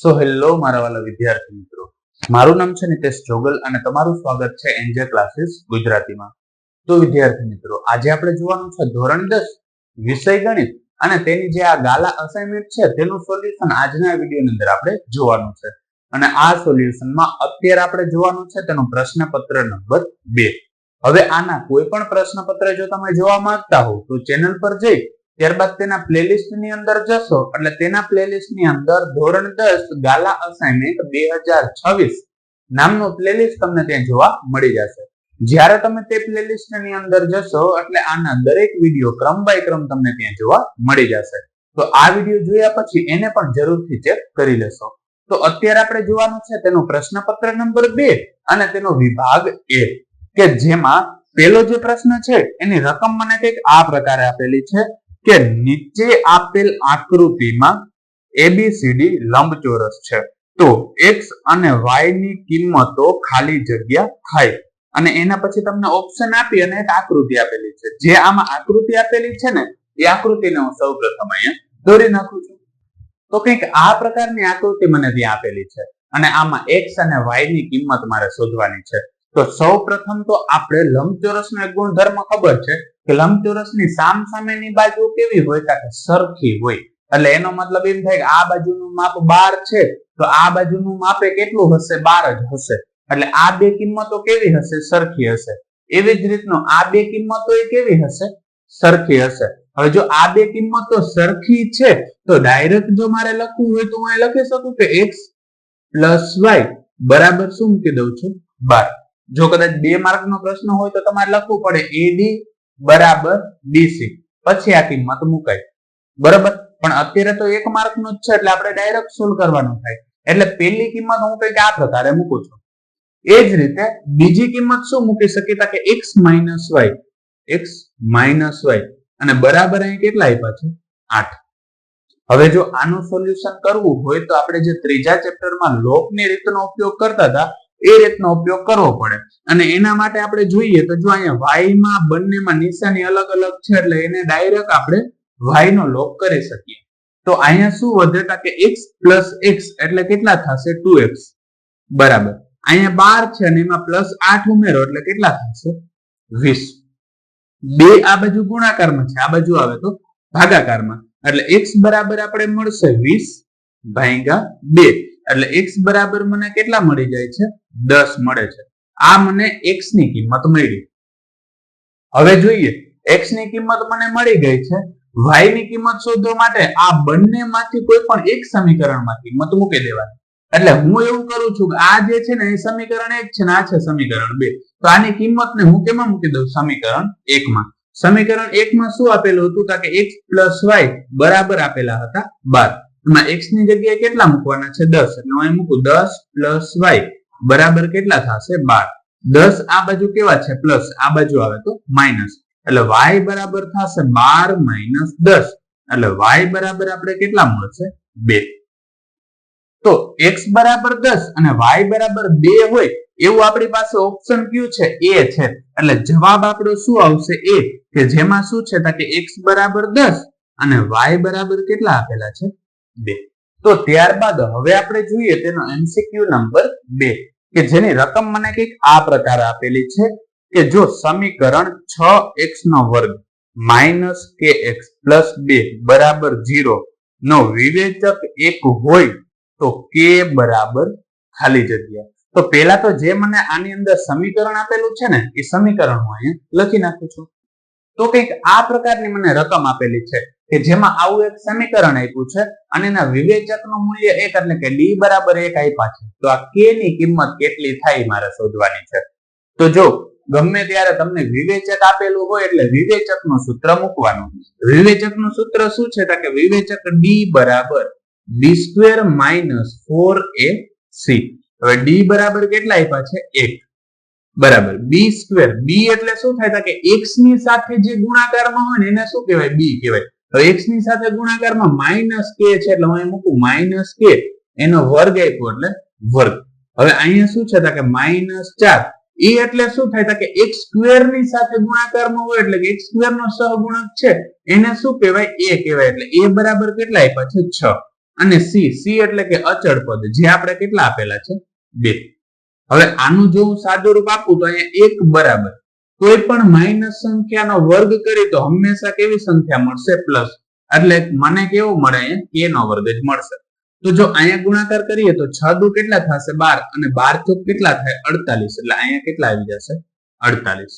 So hello મારા વાલા વિદ્યાર્થી મિત્રો. મારું નામ છે નિતેશ જોગલ અને તમારું સ્વાગત છે એન્જે ક્લાસીસ ગુજરાતીમાં. તો વિદ્યાર્થી મિત્રો, આજે આપણે જોવાનું છે ધોરણ દસ, વિષય ગણિત અને તેની જે આ ગાલા અસાઇનમેન્ટ છે તેનું સોલ્યુશન આજના વિડીયોની અંદર આપણે જોવાનું છે. અને આ સોલ્યુશનમાં અત્યારે આપણે જોવાનું છે તેનું પ્રશ્નપત્ર નંબર બે. હવે આના કોઈ પણ પ્રશ્નપત્ર જો તમે જોવા માંગતા હો, તો ચેનલ પર જઈ ત્યારબાદ તેના પ્લેલિસ્ટની અંદર જશો. એટલે તેના પ્લેલિસ્ટની અંદર ધોરણ દસ, ગાલા અસાઇનમેન્ટ બે હજાર છવ્વીસ નામનું પ્લેલિસ્ટ તમને ત્યાં જોવા મળી જશે. જ્યારે તમે તે પ્લેલિસ્ટની અંદર જશો, એટલે આના દરેક વીડિયો ક્રમ બાય ક્રમ તમને ત્યાં જોવા મળી જશે. તો આ વીડિયો જોયા પછી એને પણ જરૂરથી ચેક કરી લેશો. તો અત્યારે આપણે જોવાનું છે તેનો પ્રશ્નપત્ર નંબર બે અને તેનો વિભાગ એ, કે જેમાં પેલો જે પ્રશ્ન છે, એની રકમ મને કંઈક આ પ્રકારે આપેલી છે. કે નીચે આપેલ આકૃતિમાં એબીસીડી લંબચોરસ છે. તો એક્સ અને વાયની કિંમતો ખાલી જગ્યા થાય. અને એના પછી તમને ઓપ્શન આપી અને એક આકૃતિ આપેલી છે. જે આમાં આકૃતિ આપેલી છે ને, એ આકૃતિને હું સૌ પ્રથમ અહીંયા દોરી નાખું છું. તો કંઈક આ પ્રકારની આકૃતિ મને ત્યાં આપેલી છે. અને આમાં એક્સ અને વાયની કિંમત મારે શોધવાની છે. તો સૌ પ્રથમ તો આપણે લંબચોરસનો ગુણધર્મ ખબર છે કે લંબચોરસની સામ સામેની બાજુ કેવી હોય કે સરખી હોય. એટલે એનો મતલબ એમ થાય કે આ બાજુનું માપ બાર છે, તો આ બાજુનું માપે કેટલું હશે? બાર જ હશે. એટલે આ બે કિંમતો કેવી હશે? સરખી હશે. એવી જ રીતનો આ બે કિંમતો એ કેવી હશે? સરખી હશે. હવે જો આ બે કિંમતો સરખી છે, તો ડાયરેક્ટ જો મારે લખવું હોય તો હું લખી શકું કે એક્સ પ્લસ વાય બરાબર શું મૂકી દઉં છું? બાર. જો કદાચ બે માર્કનો પ્રશ્ન હોય તો તમારે લખવું પડે એડી બરાબર બીસી પછી આ કિંમત મુકાય. બરાબર? પણ અત્યારે તો એક માર્કનો જ છે, એટલે આપણે ડાયરેક્ટ સોલ્વ કરવાનું થાય. એટલે પહેલી કિંમત હું કંઈક આ પ્રકારે મૂકું છું. એ જ રીતે બીજી કિંમત શું મૂકી શકીએ? કે X minus Y X minus Y અને બરાબર અહીં કેટલા આપ્યા છે? આઠ. હવે જો આનું સોલ્યુશન કરવું હોય તો આપણે જે ત્રીજા ચેપ્ટરમાં લોકની રીતનો ઉપયોગ કરતા હતા એ રીતનો ઉપયોગ કરવો પડે. અને એના માટે આપણે જોઈએ તો જો અહીંયા વાયમાં બંનેમાં નિશાની અલગ અલગ છે એટલે એને ડાયરેક્ટ આપણે વાય નો લોક કરી શકીએ. તો અહીંયા શું વધે કે એક્સ પ્લસ એક્સ એટલે કેટલા થશે? Two X. બરાબર. અહીંયા બાર છે અને એમાં પ્લસ આઠ ઉમેરો એટલે કેટલા થશે? વીસ. બે આ બાજુ ગુણાકારમાં છે. આ બાજુ આવે તો ભાગાકારમાં. એટલે એક્સ બરાબર આપણે મળશે વીસ ભાગ્યા બે. એટલે એક્સ બરાબર મને કેટલા મળી જાય છે? દસ મળે છે. આ મને એક્સની કિંમત મળી. હવે જોઈએ એક્સની કિંમત મને મળી ગઈ છે. વાયની કિંમત શોધવા માટે આ બંનેમાંથી કોઈ પણ એક સમીકરણમાં કિંમત મૂકી દેવાની. એટલે હું એવું કરું છું કે આ જે છે ને, એ સમીકરણ એક છે ને, આ છે સમીકરણ બે. તો આની કિંમતને હું કેમાં મૂકી દઉં? સમીકરણ એકમાં. સમીકરણ એકમાં શું આપેલું હતું? કે એક્સ પ્લસ વાય બરાબર આપેલા હતા બાર. એમાં એક્સની જગ્યાએ કેટલા મૂકવાના છે? દસ. એટલે હું મૂકું, દસ પ્લસ વાય બરાબર કેટલા થશે? બાર. દસ આ બાજુ કેવા છે? પ્લસ આ બાજુ આવે તો માઇનસ. એટલે વાય બરાબર થશે બાર માઇનસ દસ. એટલે વાય બરાબર આપણે કેટલા મળશે? બે. તો એક્સ બરાબર દસ અને વાય બરાબર બે હોય, એવું આપણી પાસે ઓપ્શન કયું છે એ છે. એટલે જવાબ આપણો શું આવશે? એ કે જેમાં શું છે? કે એક્સ બરાબર દસ અને વાય બરાબર કેટલા આપેલા છે? બે. તો ત્યારબાદ હવે આપણે જોઈએ તેનો એમસીક્યુ નંબર બે, કે જેની રકમ મને કંઈક આ પ્રકારે આપેલી છે, કે જો સમીકરણ છ એક્સ નો વર્ગ માઇનસ કે એક્સ પ્લસ બે બરાબર ઝીરો નો વિવેચક એક હોય, તો કે બરાબર ખાલી જગ્યા. તો પેલા તો જે મને આની અંદર સમીકરણ આપેલું છે ને, એ સમીકરણ હું અહીંયા લખી નાખું છું. તો કંઈક આ પ્રકારની મને રકમ આપેલી છે કે જેમાં આવું એક સમીકરણ આપ્યું છે અને એના વિવેચકનું મૂલ્ય એક એટલે કે ડી બરાબર એક આપ્યા છે. તો આ કે ની કિંમત કેટલી થાય મારે શોધવાની છે. તો જો ગમે ત્યારે તમને વિવેચક આપેલું હોય એટલે વિવેચકનું સૂત્ર મૂકવાનું. વિવેચકનું સૂત્ર શું છે? કે વિવેચક ડી બરાબર B square minus four A C હવે ડી બરાબર કેટલા આપ્યા છે? એક. બરાબર. બી સ્ક્વેર બી એટલે શું થાય? કે એક્સની સાથે જે ગુણાકારમાં હોય ને, એને શું કહેવાય? બી કહેવાય. તો એક્સની સાથે ગુણાકારમાં માઇનસ કે છે, એટલે હું અહીં મૂકું માઇનસ કે એનો વર્ગ આપ્યો એટલે વર્ગ. હવે અહીંયા શું છે? કે માઇનસ ચાર. એ એટલે શું થાય? કે એક્સ સ્ક્વેરની સાથે ગુણાકારમાં હોય એટલે કે એક્સ સ્ક્વેર નો સહગુણક છે. એને શું કહેવાય? એ કહેવાય. એટલે એ બરાબર કેટલા આપ્યા છે? છ. અને સી સી એટલે કે અચળ પદ. જે આપણે કેટલા આપેલા છે? બે. હવે આનું જો હું સાદું રૂપ આપું તો અહીંયા એક બરાબર. કોઈ પણ માઇનસ સંખ્યાનો વર્ગ કરી તો હંમેશા કેવી સંખ્યા મળશે? પ્લસ એટલે મને કેવો મળે અહીંયા? કે નો વર્ગ જ મળશે. તો જો અહીંયા ગુણાકાર કરીએ તો છ દુ કેટલા થશે? બાર. અને બાર ચોક કેટલા થાય? અડતાલીસ. એટલે અહીંયા કેટલા આવી જશે? અડતાલીસ.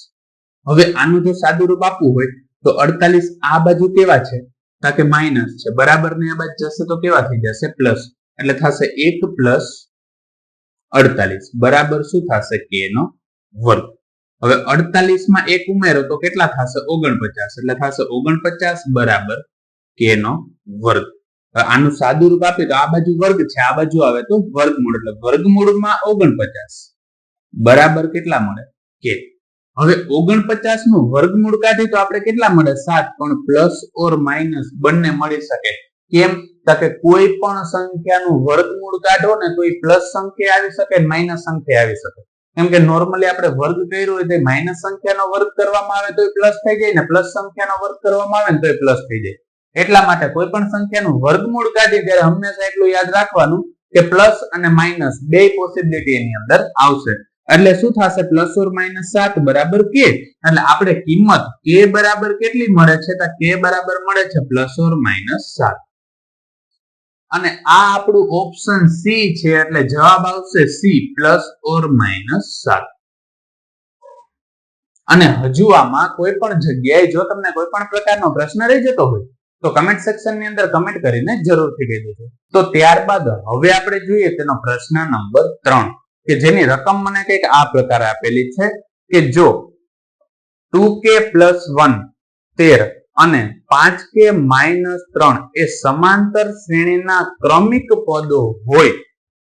હવે આનું જો સાદું રૂપ આપવું હોય તો અડતાલીસ આ બાજુ કેવા છે? તો કે માઇનસ છે. બરાબર ને આ બાજુ જશે તો કેવા થઈ જશે? પ્લસ એટલે થશે એક પ્લસ અડતાલીસ. બરાબર શું થશે કે નો વર્ગ? હવે અડતાલીસમાં એક ઉમેરો તો કેટલા થશે? ઓગણપચાસ. એટલે થશે ઓગણપચાસ બરાબર કે નો વર્ગ. આનું સાદું રૂપ આપીએ તો આ બાજુ વર્ગ છે, આ બાજુ આવે તો વર્ગમૂળ એટલે વર્ગમૂળમાં ઓગણપચાસ. બરાબર કેટલા મળે? કે હવે ઓગણપચાસનું વર્ગમૂળ કાઢી તો આપણે કેટલા મળે? સાત. પણ પ્લસ ઓર માઇનસ બંને મળી શકે. કેમ? કે કોઈ પણ સંખ્યાનું વર્ગમૂળ કાઢો ને તો એ પ્લસ સંખ્યા આવી શકે માઇનસ સંખ્યા આવી શકે. કેમ કે નોર્મલી આપણે વર્ગ કર્યો હોય તો માઇનસ સંખ્યાનો વર્ગ કરવામાં આવે તો એ પ્લસ થઈ જાય ને પ્લસ સંખ્યાનો વર્ગ કરવામાં આવે ને તો એ પ્લસ થઈ જાય. એટલા માટે કોઈ પણ સંખ્યાનું વર્ગમૂળ કાઢી ત્યારે હંમેશા એટલું યાદ રાખવાનું કે પ્લસ અને માઇનસ બે પોસિબિલિટી એની અંદર આવશે. એટલે શું થશે? પ્લસ ઓર માઇનસ સાત બરાબર કે? એટલે આપણે કિંમત કે બરાબર કેટલી મળે છે? કે બરાબર મળે છે પ્લસ ઓર માઇનસ સાત. અને આ આપણું ઓપ્શન સી છે, એટલે જવાબ આવશે સી પ્લસ ઓર માઇનસ સાત. અને હજુ આમાં કોઈ પણ જગ્યાએ જો તમને કોઈ પણ પ્રકારનો પ્રશ્ન રહી જતો હોય, તો કમેન્ટ સેક્શનની અંદર કમેન્ટ કરીને જરૂરથી કહી દેજો. તો ત્યારબાદ હવે આપણે જોઈએ તેનો પ્રશ્ન નંબર ત્રણ, કે જેની રકમ મને કંઈક આ પ્રકારે આપેલી છે, કે જો ટુ કે પ્લસ વન તેર અને પાંચ કે માઇનસ ત્રણ એ સમાંતર શ્રેણીના ક્રમિક પદો હોય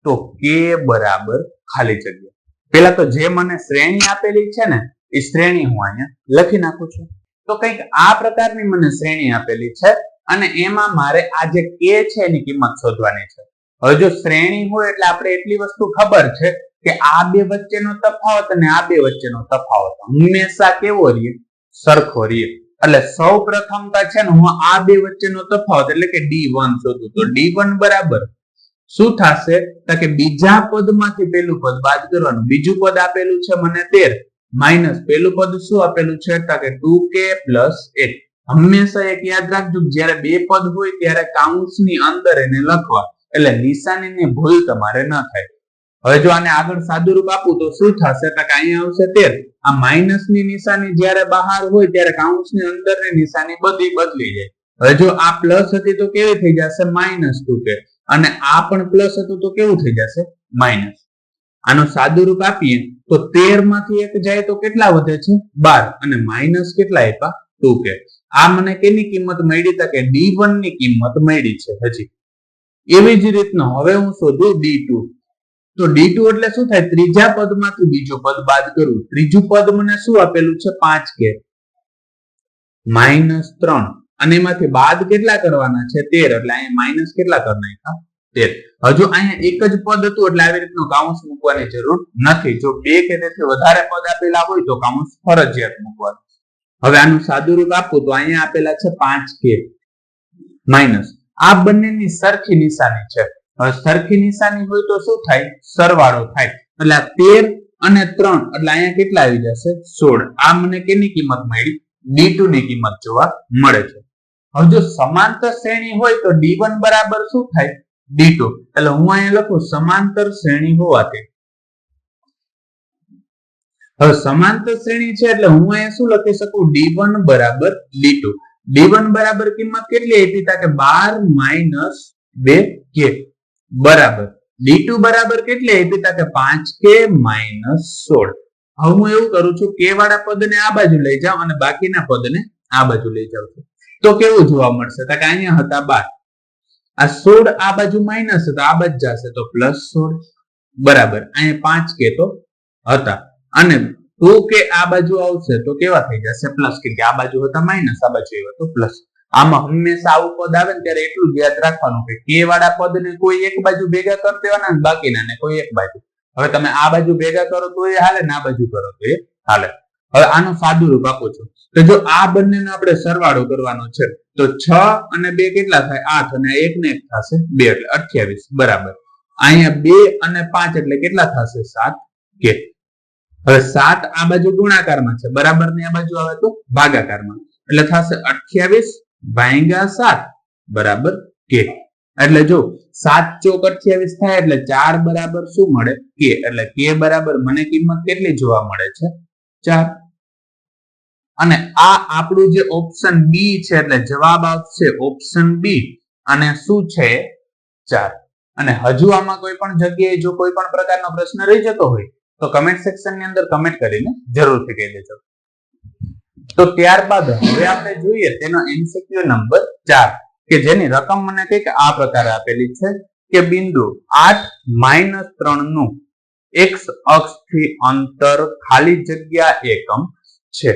તો કે બરાબર ખાલી જગ્યા. પેલા તો જે મને શ્રેણી આપેલી છે ને, એ શ્રેણી હું અહીંયા લખી નાખું છું. તો કંઈક આ પ્રકારની મને શ્રેણી આપેલી છે અને એમાં મારે આ જે કે છે એની કિંમત શોધવાની છે. હવે જો શ્રેણી હોય એટલે આપણે એટલી વસ્તુ ખબર છે કે આ બે વચ્ચેનો તફાવત અને આ બે વચ્ચેનો તફાવત હંમેશા કેવો રહીએ? સરખો રહીએ. એટલે સૌ પ્રથમ છે ને હું આ બે વચ્ચેનો તફાવત, એટલે કે ડી વન શોધું. તો ડી વન બરાબર શું થશે? તો કે બીજા પદમાંથી પેલું પદ બાદ કરવાનું. બીજું પદ આપેલું છે મને તેર. માઇનસ પેલું પદ શું આપેલું છે? તો કે ટુ કે પ્લસ એટ હંમેશા એક યાદ રાખજો જ્યારે બે પદ હોય ત્યારે કાઉન્સની અંદર એને લખવા. એટલે નિશાનીની ભૂલ તમારે ન થાય. હવે જો આને આગળ સાદું રૂપ આપું તો શું થશે? તો અહીંયા આવશે તેર. આ માઇનસની નિશાની જ્યારે બહાર હોય ત્યારે કાઉન્સની અંદરની નિશાની બધી બદલી જાય. હવે જો આ પ્લસ હતી તો કેવી થઈ જશે? માઇનસ ટુ કે. અને આ પણ પ્લસ હતું તો કેવું થઈ જશે? માઇનસ આનો સાદું રૂપ આપીએ તો તેરમાંથી એક જાય તો કેટલા વધે છે? બાર. અને માઇનસ કેટલા આપ્યા? ટુ કે. આ મને કેની કિંમત મળી? તો કે ડી વનની કિંમત મળી છે. હજી. એવી જ રીતનો. હવે હું શોધું ડી ટુ તો ડી ટુ એટલે શું થાય? ત્રીજા પદમાંથી બીજું પદ બાદ કરવું ત્રીજું પદ મને શું આપેલું છે? પાંચ કે. માઇનસ ત્રણ. અને એમાંથી બાદ કેટલા કરવાના છે? તેર. એટલે અહીંયા માઇનસ કેટલા કરી નાખ્યા? તેર. હજુ અહીંયા એક જ પદ હતું, એટલે આવી રીતનું કાઉન્સ મૂકવાની જરૂર નથી. જો બે કે તેથી વધારે પદ આપેલા હોય, તો કાઉન્સ ફરજિયાત મૂકવાનું હવે આનું સાદું રૂપ આપું તો અહીંયા આપેલા છે પાંચ કે. માઇનસ. આ બંનેની સરખી નિશાની છે. સરખી નિશાની હોય તો શું થાય? સરવાળો થાય. એટલે આ તેર અને ત્રણ, એટલે અહીંયા કેટલા આવી જશે? સોળ. આ મને કેની કિંમત મળી? ડી ટુ ની કિંમત જોવા મળે છે. હવે જો સમાંતર શ્રેણી હોય તો ડી વન બરાબર શું થાય? D two. એટલે હું અહીંયા લખું સમાંતર શ્રેણી હોવાથી. હવે સમાંતર શ્રેણી છે એટલે હું અહીંયા શું લખી શકું? ડી વન બરાબર ડી ટુ. ડી વન બરાબર કિંમત કેટલી આપી? તા કે બાર માઇનસ બે કે. બરાબર. ડી ટુ બરાબર કેટલી આપી તા કે પાંચ કે માઇનસ સોળ. હવે હું એવું કરું છું કે વાળા પદને આ બાજુ લઈ જાઉં અને બાકીના પદને આ બાજુ લઈ જાઉં છું. તો કેવું જોવા મળશે? તો કે અહીંયા હતા બાર. આ સોળ આ બાજુ માઇનસ હતા આ બાજુ જશે. તો પ્લસ સોળ. બરાબર. અહીંયા પાંચ કે તો હતા. અને ટુ કે આ બાજુ આવશે તો કેવા થઈ જશે? પ્લસ. કે આ બાજુ હતા માઇનસ આ બાજુ એવા તો પ્લસ. આમાં હંમેશા આવું પદ આવે ને ત્યારે એટલું જ યાદ રાખવાનું કે કે વાળા પદને કોઈ એક બાજુ ભેગા કરી દેવાના બાકીના ને કોઈ એક બાજુ. હવે તમે આ બાજુ ભેગા કરો તો એ હાલે ને આ બાજુ કરો તો એ હાલે. હવે આનું સાદું રૂપ આપું છું. તો જો આ બંનેનો આપણે સરવાળો કરવાનો છે, તો છ અને બે કેટલા થાય? આઠ અને એક ને એક થશે બે એટલે અઠ્યાવીસ. બરાબર. અહીંયા બે અને પાંચ એટલે કેટલા થશે? સાત કે. હવે સાત આ બાજુ ગુણાકારમાં છે. બરાબર ને આ બાજુ આવે તો ભાગાકારમાં. એટલે થશે અઠ્યાવીસ ભાંગ્યા સાત, બરાબર કે. એટલે જો સાત ચોક અઠ્યાવીસ થાય, એટલે ચાર બરાબર શું મળે? કે. એટલે કે બરાબર મને કિંમત કેટલી જોવા મળે છે? ચાર. અને આ આપણું જે ઓપ્શન બી છે, એટલે જવાબ આવશે ઓપ્શન બી અને શું છે? ચાર. અને હજુ આમાં કોઈ પણ જગ્યાએ જો કોઈ પણ પ્રકારનો પ્રશ્ન રહી જતો હોય, તો કમેન્ટ સેક્શનની અંદર કમેન્ટ કરીને જરૂરથી કહી દેજો. તો ત્યારબાદ હવે આપણે જોઈએ તેનો એમસીક્યુ નંબર ચાર, કે જેની રકમ મને કંઈક આ પ્રકારે આપેલી છે, કે બિંદુ આઠ માઇનસ ત્રણનું એક્સ અક્ષથી અંતર ખાલી જગ્યા એકમ છે.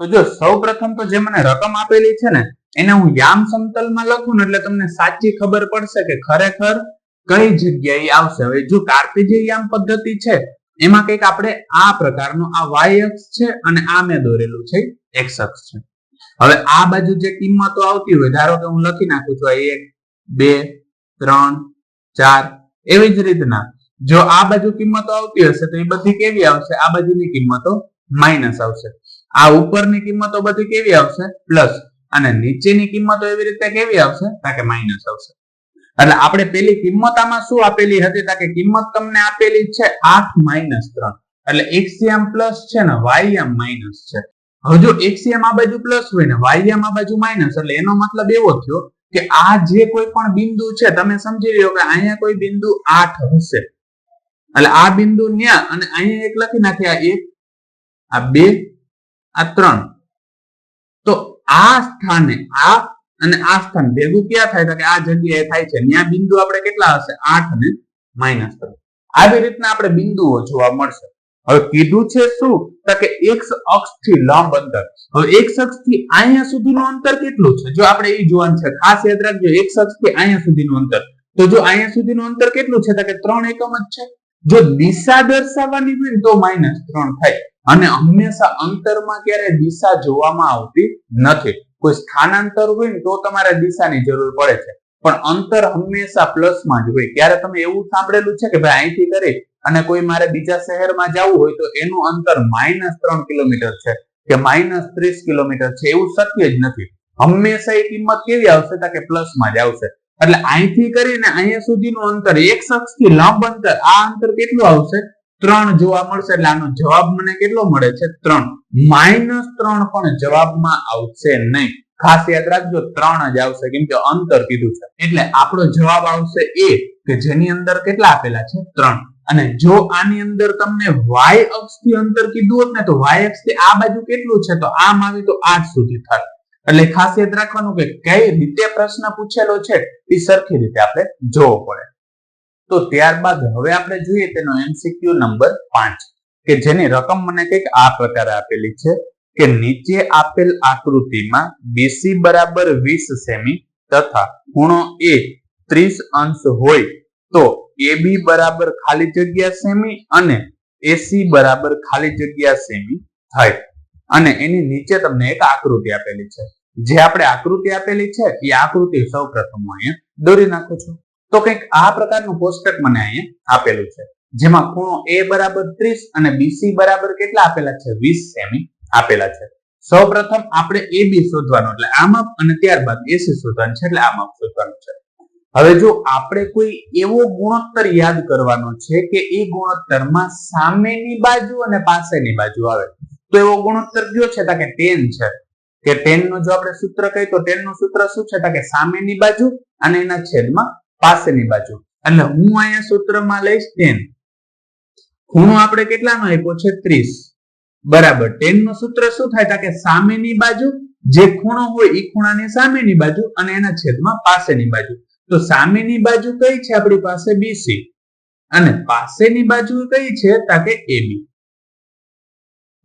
તો જો સૌ પ્રથમ તો જે મને રકમ આપેલી છે ને, એને હું યામ સમતલમાં લખું ને એટલે તમને સાચી ખબર પડશે કે ખરેખર કઈ જગ્યાએ આવશે. હવે જો કાર્ટેશિયન યામ પદ્ધતિ છે, એમાં કંઈક આપણે આ પ્રકારનો આ વાય અક્ષ છે અને આ મેં દોરેલું છે. એક્સ અક્ષ છે. હવે આ બાજુ જે કિંમતો આવતી હોય, ધારો કે હું લખી નાખું છું એક, બે, ત્રણ, ચાર, એવી જ રીતના. જો આ બાજુ કિંમતો આવતી હશે તો એ બધી કેવી આવશે? આ બાજુની કિંમતો માઇનસ આવશે. આ ઉપરની કિંમતો બધી કેવી આવશે? પ્લસ અને નીચેની કિંમતો એવી રીતે કેવી આવશે? તાકે માઇનસ આવશે. એટલે આપણે પેલી કિંમત આમાં શું આપેલી હતી? તાકે કિંમત તમને આપેલી છે આઠ માઇનસ ત્રણ. એટલે એક્સિયમ પ્લસ છે ને વાય વાયમ માઇનસ છે. હવે જો એક્સિયમ આ બાજુ પ્લસ હોય ને વાયમ આ બાજુ માઇનસ એટલે એનો મતલબ એવો થયો કે આ જે કોઈ પણ બિંદુ છે, તમે સમજી લ્યો કે અહીંયા કોઈ બિંદુ આઠ હશે. એટલે આ બિંદુ ન્યા અને અહીંયા એક લખી નાખ્યા એક, આ બે, આ ત્રણ. તો આ સ્થાને આ અને આ સ્થાન ભેગું ક્યાં થાય? કે આ જગ્યાએ થાય છે. ત્યાં બિંદુ આપણે કેટલા હશે? આઠ ને માઇનસ ત્રણ આવી રીતના આપણે બિંદુઓ જોવા મળશે. હવે કીધું છે શું? તો કે x અક્ષથી લંબ અંતર. હવે x અક્ષથી અહીંયા સુધીનું અંતર કેટલું છે? જો આપણે એ જોવાનું છે, ખાસ યાદ રાખજો x અક્ષથી અહીંયા સુધીનું અંતર. તો જો અહીંયા સુધીનું અંતર કેટલું છે? તો કે 3 એકમ જ છે. જો દિશા દર્શાવવાની હોય તો માઇનસ ત્રણ થાય. અને હંમેશા અંતરમાં ક્યારે દિશા જોવામાં આવતી નથી. કોઈ સ્થાનાંતર હોય ને તો તમારે દિશાની જરૂર પડે છે. પણ અંતર હંમેશા પ્લસમાં જ હોય. ત્યારે તમે એવું સાંભળેલું છે કે ભાઈ અહીંથી કરી અને કોઈ મારે બીજા શહેરમાં જવું હોય તો એનું અંતર માઇનસ ત્રણ કિલોમીટર છે કે માઇનસ ત્રીસ કિલોમીટર છે એવું શક્ય જ નથી. હંમેશા એ કિંમત કેવી આવશે? તો કે પ્લસમાં જ આવશે. એટલે અહીંથી કરીને અહીંયા સુધીનું અંતર, એક શખ્સથી લાંબ અંતર, આ અંતર કેટલું આવશે? ત્રણ જોવા મળશે એટલે આનો જવાબ મને કેટલો મળે છે? ત્રણ. માઇનસ ત્રણ પણ જવાબમાં આવશે નહીં. ખાસ યાદ રાખજો, ત્રણ જ આવશે, કેમ કે અંતર કીધું છે. એટલે આપણો જવાબ આવશે એ કે જેની અંદર કેટલા આપેલા છે? ત્રણ. અને જો આની અંદર તમને વાય અક્ષથી અંતર કીધું હોત ને, તો y અક્ષથી આ બાજુ કેટલું છે? તો આમ આવી તો આઠ સુધી થાય એટલે ખાસ યાદ રાખવાનું કે કઈ રીતે પ્રશ્ન પૂછેલો છે, એ સરખી રીતે આપણે જોવો પડે. તો ત્યારબાદ હવે આપણે જોઈએ તેનો એમસીક્યુ નંબર પાંચ, કે જેની રકમ મને કંઈક આ પ્રકારે આપેલી છે, કે નીચે આપેલ આકૃતિમાં બીસી બરાબર વીસ સેમી તથા ખૂણો એ ત્રીસ અંશ હોય, તો એબી બરાબર ખાલી જગ્યા સેમી અને એસી બરાબર ખાલી જગ્યા સેમી થાય. અને એની નીચે તમને એક આકૃતિ આપેલી છે. જે આપણે આકૃતિ આપેલી છે, એ આકૃતિ સૌ પ્રથમ અહીંયા દોરી નાખું છું. તો કંઈક આ પ્રકારનું કોષ્ટક મને અહીંયા આપેલું છે. જેમાં ખૂણો એ બરાબર ત્રીસ અને બીસી બરાબર કેટલા આપેલા છે? વીસ સેમી આપેલા છે. સૌ પ્રથમ આપણે બી શોધવાનું, એટલે આ માપ અને ત્યારબાદ એસી શોધવાનું છે, એટલે આ માપ શોધવાનું છે. હવે જો આપણે કોઈ એવો ગુણોત્તર યાદ કરવાનો છે કે એ ગુણોત્તરમાં સામેની બાજુ અને પાસેની બાજુ આવે, તો એવો ગુણોત્તર કયો છે? કે ટેન છે. કે ટેનનું જો આપણે સૂત્ર કહીએ તો ટેનનું સૂત્ર શું છે? કે સામેની બાજુ અને એના છેદમાં પાસેની બાજુ. એટલે હું અહીંયા સૂત્રમાં લઈશ ટેન. ખૂણો આપણે કેટલાનો આપ્યો છે? ત્રીસ. બરાબર. ટેનનું સૂત્ર શું થાય? કે સામેની બાજુ, જે ખૂણો હોય એ ખૂણાની સામેની બાજુ અને એના છેદમાં પાસેની બાજુ. તો સામેની બાજુ કઈ છે આપણી પાસે? બીસી અને પાસેની બાજુ કઈ છે? તાકે એબી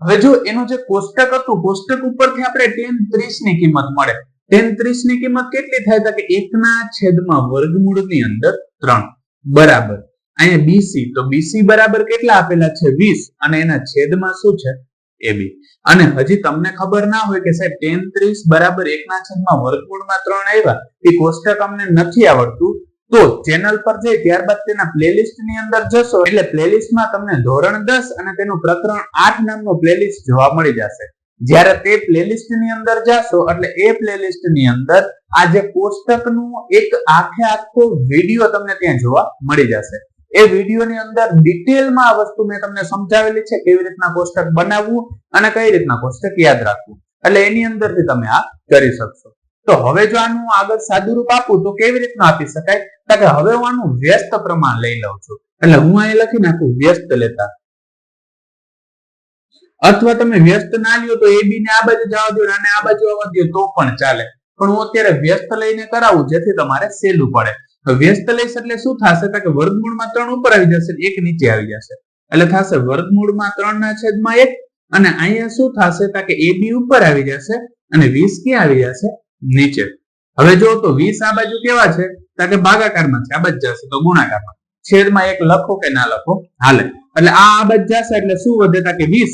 હવે જો એનું જે કોષ્ટક હતું, કોષ્ટક ઉપરથી આપણે ટેન ત્રીસની કિંમત મળે. ટેન ત્રીસની કિંમત કેટલી થાય? કે એકના છેદમાં વર્ગમૂળની અંદર ત્રણ. બરાબર. અહીંયા બીસી તો બીસી બરાબર કેટલા આપેલા છે? વીસ. અને એના છેદમાં શું છે? એ અને હજી તમને ખબર ના હોય કે સાહેબ ટેન ત્રીસ બરાબર એકના છેદમાં વર્ગમૂળમાં ત્રણ આવ્યા, એ કોષ્ટક અમને નથી આવડતું. તો ચેનલ પર જઈ ત્યારબાદ તેના પ્લેલિસ્ટની અંદર જશો, એટલે પ્લેલિસ્ટમાં તમને ધોરણ દસ અને તેનું પ્રકરણ આઠ નામનું પ્લેલિસ્ટ જોવા મળી જશે. જ્યારે તે પ્લેલિસ્ટની અંદર જાશો, એટલે એ પ્લેલિસ્ટની અંદર આ જે કોષ્ટકનું એક આખે આખો વીડિયો તમને ત્યાં જોવા મળી જશે. એ વિડીયોની અંદર ડિટેલમાં આ વસ્તુ મેં તમને સમજાવેલી છે, કેવી રીતના કોષ્ટક બનાવવું અને કઈ રીતના કોષ્ટક યાદ રાખવું. એટલે એની અંદરથી તમે આ કરી શકશો. તો હવે જો આનું આગળ સાદુરૂપ આપું, તો કેવી રીતના આપી શકાય? તો કે હવે હું આનું વ્યસ્ત પ્રમાણ લઈ લઉં છું. એટલે હું અહીં લખી નાખું, વ્યસ્ત લેતા. અથવા તમે વ્યસ્ત ના લ્યો તો એ બી ને આ બાજુ જવા દો અને આ બાજુ આવવા દો તો પણ ચાલે. પણ હું અત્યારે વ્યસ્ત લઈને કરાવું, જેથી તમારે સહેલું પડે. વ્યસ્ત લેશ એટલે શું થશે? કે વર્ગમૂળમાં ત્રણ ઉપર આવી જશે એક નીચે આવી જશે. એટલે થશે વર્ગમૂળમાં ત્રણ ના છેદમાં એક અને અહીંયા શું થશે? તો કે બી ઉપર આવી જશે અને વીસ ક્યાં આવી જશે? નીચે. હવે જો તો વીસ આ બાજુ કેવા છે? તો કે ભાગાકારમાં છે, આ બાજુ જશે તો ગુણાકારમાં. છેદમાં એક લખો કે ના લખો? હાલે. એટલે આ આ બાજુ જશે એટલે શું વધે? તા કે વીસ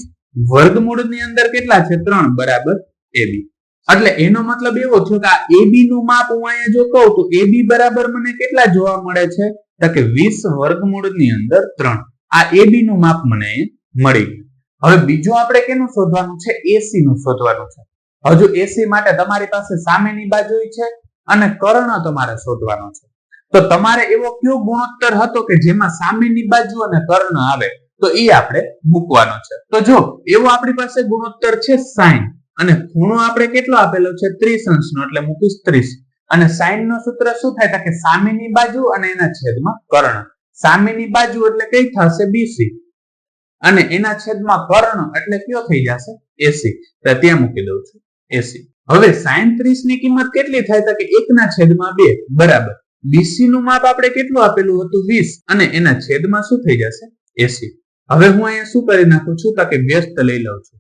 વર્ગમૂળની અંદર કેટલા છે? ત્રણ. બરાબર એ બી. એટલે એનો મતલબ એવો થયો કે આ એબી નું માપ હું અહીંયા જો કહું તો એબી બરાબર મને કેટલા જોવા મળે છે? તો કે વીસ વર્ગમૂળની અંદર ત્રણ. આ એબી નું માપ મને મળી ગયું. હવે બીજું આપણે કેનું શોધવાનું છે? એસી નું શોધવાનું છે. હજુ એસી માટે તમારી પાસે સામેની બાજુ છે અને કર્ણ તમારે શોધવાનો છે. તો તમારે એવો કયો ગુણોત્તર હતો કે જેમાં સામેની બાજુ અને કર્ણ આવે? તો એ આપણે મૂકવાનો છે. તો જો, એવો આપણી પાસે ગુણોત્તર છે સાઈન. અને ખૂણો આપણે કેટલો આપેલો છે? ત્રીસ અંશનો એટલે મૂકીશ ત્રીસ. અને સાઈનનું સૂત્ર શું થાય? કે સામેની બાજુ અને એના છેદમાં કર્ણ. સામેની બાજુ એટલે કઈ થશે? બીસી અને એના છેદમાં કર્ણ એટલે કયો થઈ જશે? એસી તો ત્યાં મૂકી દઉં છું. એસી હવે સાઈન ત્રીસની કિંમત કેટલી થાય? તો કે એકના છેદમાં બે. બરાબર. બીસી નું માપ આપણે કેટલું આપેલું હતું? વીસ. અને એના છેદમાં શું થઈ જશે? એસી હવે હું અહીંયા શું કરી નાખું છું? તો કે વ્યસ્ત લઈ લઉં છું.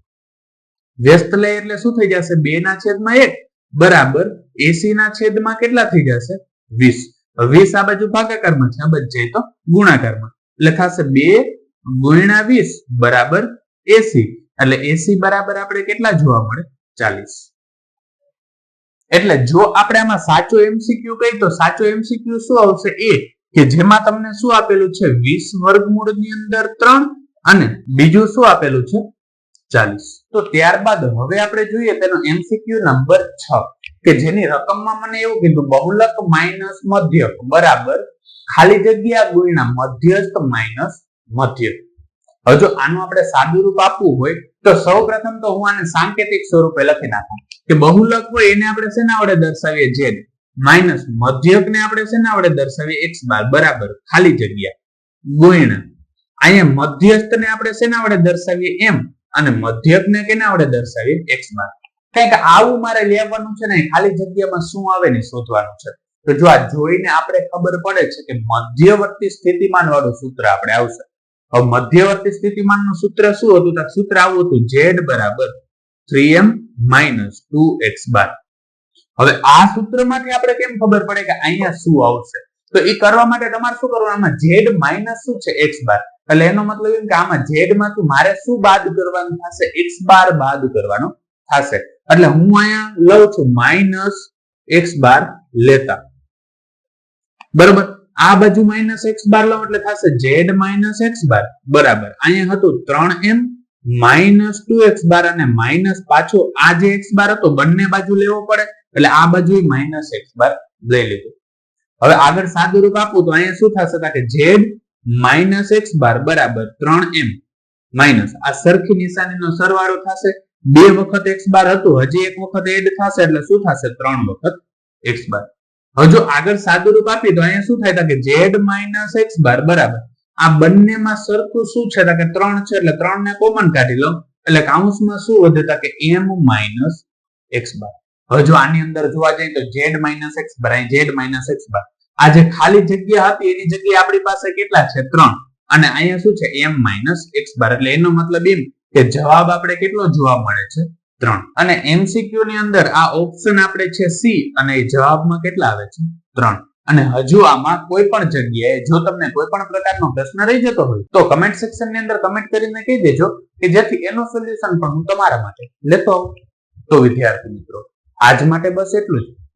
વ્યસ્ત લય એટલે શું થઈ જશે? બે ના છેદમાં એક. બરાબર. એસી ના છેદમાં કેટલા થઈ જશે? વીસ. વીસ આ બાજુ ભાગાકારમાં છે, આ બાજુ તો ગુણાકારમાં. લખાશે બે ગુણ્યા વીસ બરાબર એસી એટલે એસી બરાબર આપણે કેટલા જોવા મળે? ચાલીસ. એટલે જો આપણે આમાં સાચો એમસીક્યુ કહી તો સાચો એમસીક્યુ શું આવશે? એ કે જેમાં તમને શું આપેલું છે? વીસ વર્ગમૂળની અંદર ત્રણ અને બીજું શું આપેલું છે? ચાલીસ. તો ત્યારબાદ હવે આપણે જોઈએ તેનો એમસીક્યુ નંબર છ, કે જેની રકમમાં મને એવું કીધું, બહુલક માઇનસ મધ્યક, બરાબર? ખાલી જગ્યા ગુણ્યા મધ્યસ્થ માઇનસ મધ્યક. હજુ આનું આપણે સાદું રૂપ આપવું હોય, તો સૌ પ્રથમ તો હું આને સાંકેતિક સ્વરૂપે લખી નાખું, કે બહુલક હોય એને આપણે શેના વડે દર્શાવીએ? જે માઇનસ મધ્યક ને આપણે શેના વડે દર્શાવીએ? એક્સ બાર, બરાબર? ખાલી જગ્યા. ગુણ્યા. અહીંયા મધ્યસ્થ ને આપણે શેના વડે દર્શાવીએ? એમ અને મધ્યકને કેને આપણે દર્શાવીએ? એક્સ બાર કંઈક આવું મારે લેવાનું છે ને ખાલી જગ્યામાં શું આવે ને શોધવાનું છે. તો જો આ જોઈને આપણે ખબર પડે છે કે મધ્યવર્તી સ્થિતિમાન વાળું સૂત્ર આપણે આવશે. હવે મધ્યવર્તી સ્થિતિમાનનું સૂત્ર શું હતું? સૂત્ર આવું હતું ઝેડ બરાબર three M minus two X bar હવે આ સૂત્રમાંથી આપણે કેમ ખબર પડે કે અહીંયા શું આવશે? તો એ કરવા માટે તમારે શું કરવાનું? આમાં ઝેડ માઇનસ શું છે? એક્સ બાર એટલે એનો મતલબ એમ કે આમાં ઝેડમાંથી મારે શું બાદ કરવાનું થશે? એક્સ બાર બાદ કરવાનો થશે. એટલે હું અહીંયા લઉં છું માઇનસ એક્સ બાર લેતા. બરોબર? આ બાજુ માઇનસ એક્સ બાર લઉં એટલે થશે ઝેડ માઇનસ એક્સ બાર. બરાબર. અહીંયા હતું ત્રણ M minus two X bar અને માઇનસ પાછો આ જે એક્સ બાર હતો, બંને બાજુ લેવો પડે. એટલે આ બાજુ માઇનસ એક્સ બાર લઈ લીધું. હવે આગળ સાદું રૂપ આપું તો અહીંયા શું થશે? કે ઝેડ માઇનસ એક્સ બાર બરાબર ત્રણ એમ. માઇનસ આ સરખી નિશાનીનો સરવાળો થશે. બે વખત એક્સ બાર હતું, હજી એક વખત એડ થશે એટલે શું થશે? ત્રણ વખત એક્સ બાર. હજુ આગળ સાદું રૂપ આપી તો અહીંયા શું થાય? કે ઝેડ માઇનસ એક્સ બાર બરાબર. આ બંનેમાં સરખું શું છે? કે ત્રણ છે, એટલે ત્રણ ને કોમન કાઢી લો. એટલે કાઉન્સમાં શું વધે? કે એમ માઇનસ એક્સ બાર. હજુ આની અંદર જોવા જઈએ તો Z minus X bar Z minus X bar. આ જે ખાલી જગ્યા હતી, એની જગ્યાએ આપણી પાસે કેટલા છે? ત્રણ. અને અહીંયા શું છે? એમ માઇનસ એક્સ બાર એટલે એનો મતલબ એમ કે જવાબ આપણે કેટલો જોવા મળે છે? ત્રણ. અને એમસીક્યુ ની અંદર આ ઓપ્શન આપણે છે સી અને જવાબમાં કેટલા આવે છે? ત્રણ. અને હજુ આમાં કોઈ પણ જગ્યાએ, જો તમને કોઈ પણ પ્રકારનો પ્રશ્ન રહી જતો હોય, તો કમેન્ટ સેક્શનની અંદર કમેન્ટ કરીને કહી દેજો કે જેથી એનું સોલ્યુશન પણ હું તમારા માટે લેતો આવું. તો વિદ્યાર્થી મિત્રો, આજ માટે બસ એટલું જ.